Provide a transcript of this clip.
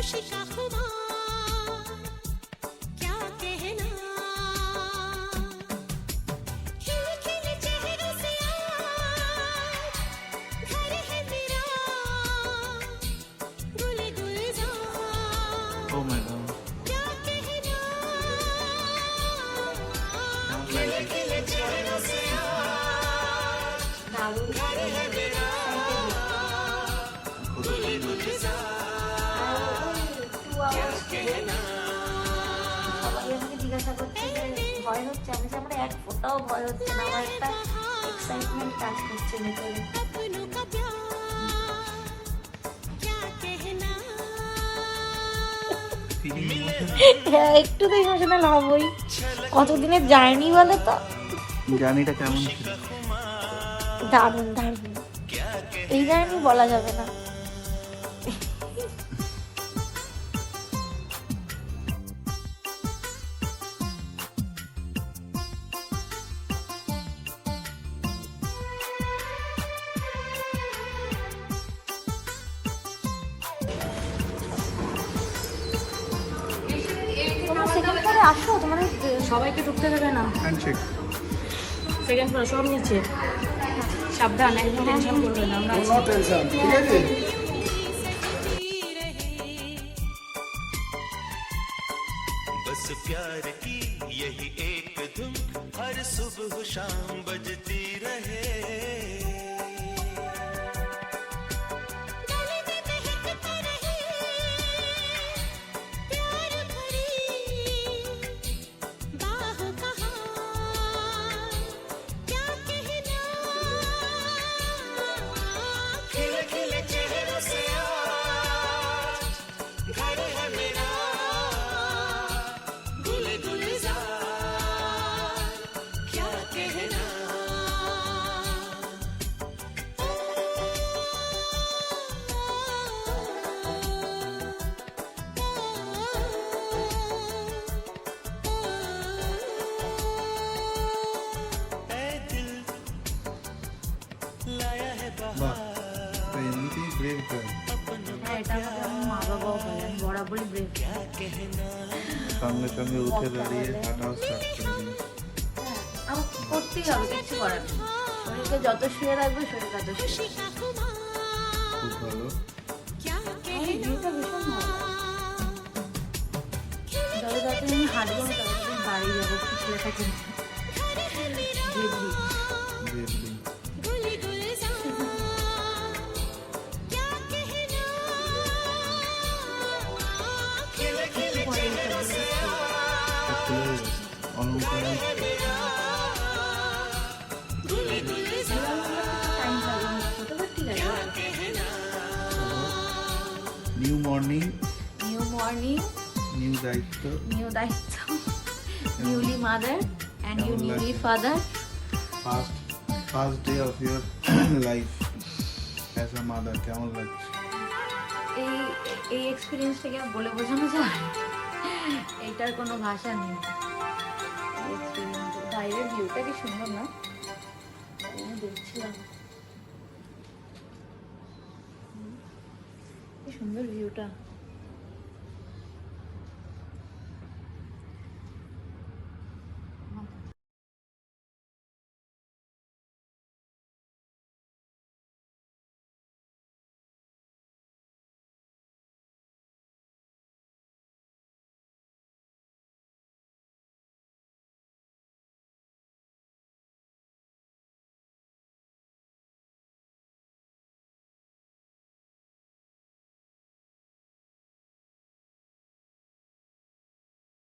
खुशी शाखमा क्या कहना खिल खिल चेहरे से आज घर है मेरा गुल गुलजार ओ माय गॉड क्या कहना खिल खिल चेहरे से आज घर है मेरा गुल गुलजार ভয় হচ্ছে আমি এক ভয় হচ্ছে না আমার একটা এক্সাইটমেন্ট কাজ করছে একটু তো লাভ হই কতদিনের জার্নি বলে তো? জার্নিটা কেমন ছিল? দারুণ দারুণ। এই জার্নি বলা যাবে না। সেকেন্ড ফ্লোরে আসো তোমাদের সবাইকে ঢুকতে দেবে না হ্যান্ডশেক সেকেন্ড ফ্লোর সব নিচে সাবধান একদম টেনশন করবে না আমরা আছি। बस प्यार की यही एक धुन हर सुबह शाम बजती रहे বাহ তো হ্যাঁ, এটা মা বাবাও বরাবরই ব্রেক সামনে সামনে উঠে দাঁড়িয়ে হাঁটাও হ্যাঁ, করতেই হবে কিছু করার নেই। শরীরকে যত শুয়ে রাখবে শরীর তত শুয়ে খুব যত তাড়াতাড়ি আমি হাঁটবো না তত বাড়ি যাব কিছু একটা কিনতে new morning new morning new দায়িত্ব. নিউ দায়িত্ব. Newly mother and you newly father first first day of your life as a mother কেমন লাগছে? এই এই এক্সপিরিয়েন্সটাকে বলে বোঝানো যায় এইটার কোনো ভাষা নেই। বাইরের ভিউটা কি সুন্দর না? দেখছিলাম। কি সুন্দর ভিউটা